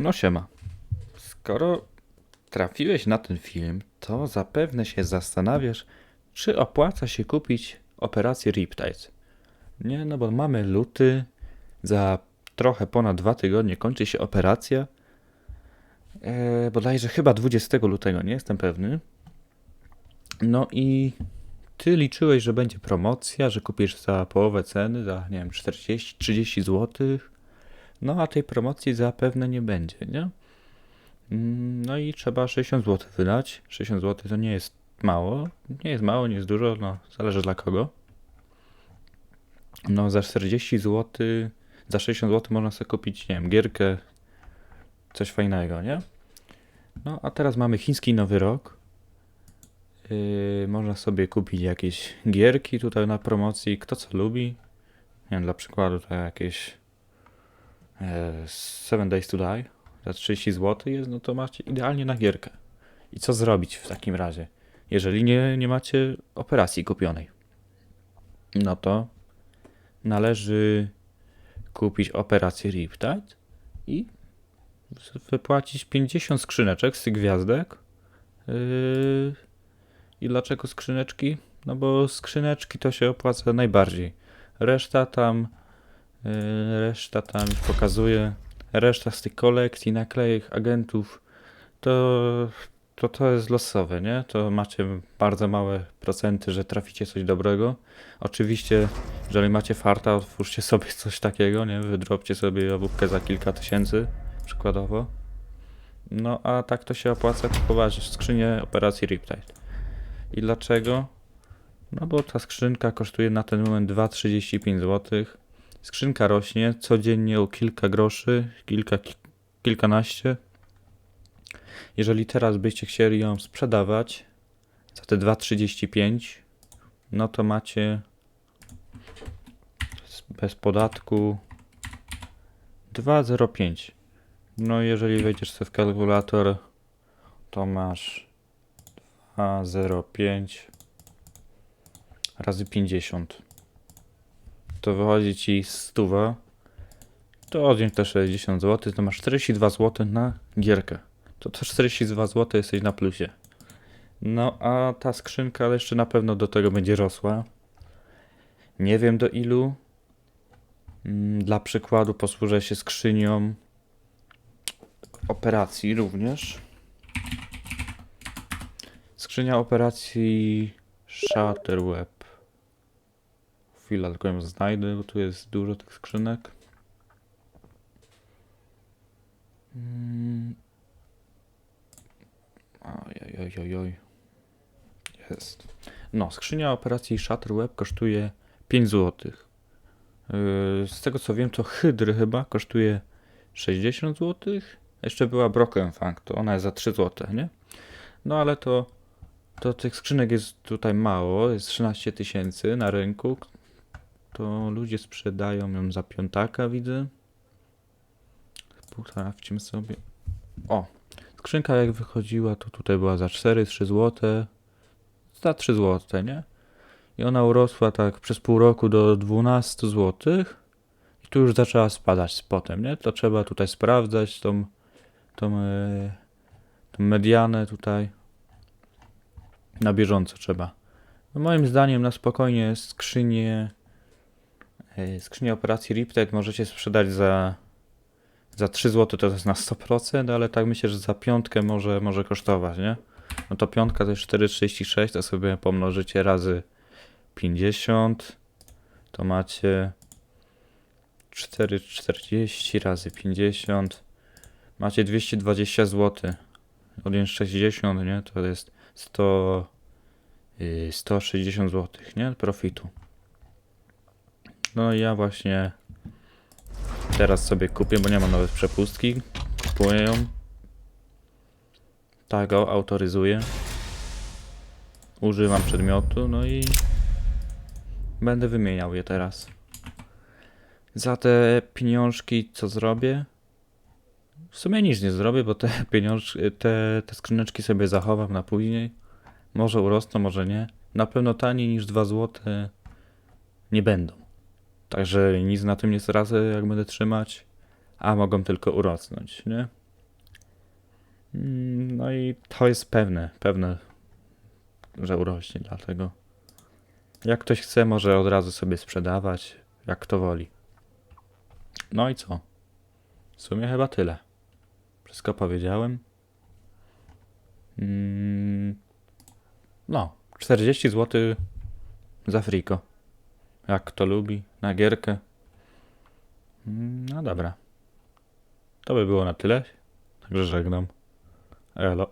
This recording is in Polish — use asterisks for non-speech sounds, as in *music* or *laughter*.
No siema. Skoro trafiłeś na ten film, to zapewne się zastanawiasz, czy opłaca się kupić operację Riptide. Nie, no bo mamy luty, za trochę ponad dwa tygodnie kończy się operacja. E, bodajże chyba 20 lutego, nie jestem pewny. No i ty liczyłeś, że będzie promocja, że kupisz za połowę ceny, za nie wiem, 40-30 złotych. No a tej promocji zapewne nie będzie, nie? Mm, No i trzeba 60 zł wydać. 60 zł to nie jest mało. Nie jest mało, nie jest dużo, no zależy dla kogo. No za 40 zł, za 60 zł można sobie kupić, nie wiem, gierkę, coś fajnego, nie? No a teraz mamy chiński nowy rok. Yy, można sobie kupić jakieś gierki tutaj na promocji, kto co lubi. Nie wiem, dla przykładu to jakieś Seven Days to Die za 30 zł jest, no to macie idealnie na gierkę. I co zrobić w takim razie, jeżeli nie, nie macie operacji kupionej? No to należy kupić operację Riptide i wypłacić 50 skrzyneczek z tych gwiazdek. Yy, I dlaczego skrzyneczki? No bo skrzyneczki to się opłaca najbardziej. Reszta tam, reszta tam pokazuje, reszta z tych kolekcji, naklejek, agentów, to, to to jest losowe, nie? To macie bardzo małe procenty, że traficie coś dobrego. Oczywiście, jeżeli macie farta, otwórzcie sobie coś takiego, nie? Wydropcie sobie jabłkę za kilka tysięcy, przykładowo. No, a tak to się opłaca kupować skrzynię operacji Riptide. I dlaczego? No bo ta skrzynka kosztuje na ten moment 2,35 zł. Skrzynka rośnie codziennie o kilka groszy, kilka, ki- kilkanaście. Jeżeli teraz byście chcieli ją sprzedawać za te 2,35, no to macie bez podatku 2,05. No jeżeli wejdziesz sobie w kalkulator, to masz 2,05 razy 50. To wychodzi ci stuwa. To odjąć te 60 zł, to masz 42 zł na gierkę. To też 42 zł jesteś na plusie. No a ta skrzynka jeszcze na pewno do tego będzie rosła. Nie wiem do ilu. Mm, Dla przykładu posłużę się skrzynią operacji również. Skrzynia operacji Shutterweb. Chwila, tylko ją znajdę, bo tu jest dużo tych skrzynek. Mm. Oj, oj, oj. Jest. No, skrzynia operacji Shutterweb kosztuje 5 zł. Z tego co wiem, to Hydry chyba kosztuje 60 zł. Jeszcze była Broken Funk, to ona jest za 3 zł, nie? No ale to, to tych skrzynek jest tutaj mało, jest 13 tysięcy na rynku. To ludzie sprzedają ją za piątaka, widzę. Sprawdźmy sobie. O, skrzynka jak wychodziła, to tutaj była za 4-3 zł. Za 3 zł, nie? I ona urosła tak przez pół roku do 12 zł. I tu już zaczęła spadać potem, nie? To trzeba tutaj sprawdzać tą, tą, e, tą medianę tutaj. Na bieżąco trzeba. No moim zdaniem na spokojnie skrzynię e, skrzynię operacji Riptide możecie sprzedać za za 3 zł to jest na 100%, ale tak myślę, że za piątkę może, może kosztować, nie? No to piątka to jest 4,36, to sobie pomnożycie razy 50, to macie 4,40 razy 50, macie 220 zł. Odjąć 60, nie? To jest 100, yy, 160 zł, nie? Profitu. No i ja właśnie teraz sobie kupię, bo nie mam nawet przepustki. Kupuję ją. Tak autoryzuję. Używam przedmiotu, no i będę wymieniał je teraz. Za te pieniążki co zrobię? W sumie nic nie zrobię, bo te *laughs* pieniążki, te, te skrzyneczki sobie zachowam na później. Może urosną, może nie. Na pewno taniej niż 2 zł nie będą. Także nic na tym nie stracę, jak będę trzymać, a mogą tylko urosnąć, nie? Mm, No i to jest pewne, pewne, że urośnie, dlatego jak ktoś chce, może od razu sobie sprzedawać, jak kto woli. No i co? W sumie chyba tyle. Wszystko powiedziałem. Mm, No, 40 zł za friko. Jak kto lubi, na gierkę. Mm, No dobra. To by było na tyle. Także żegnam. Elo.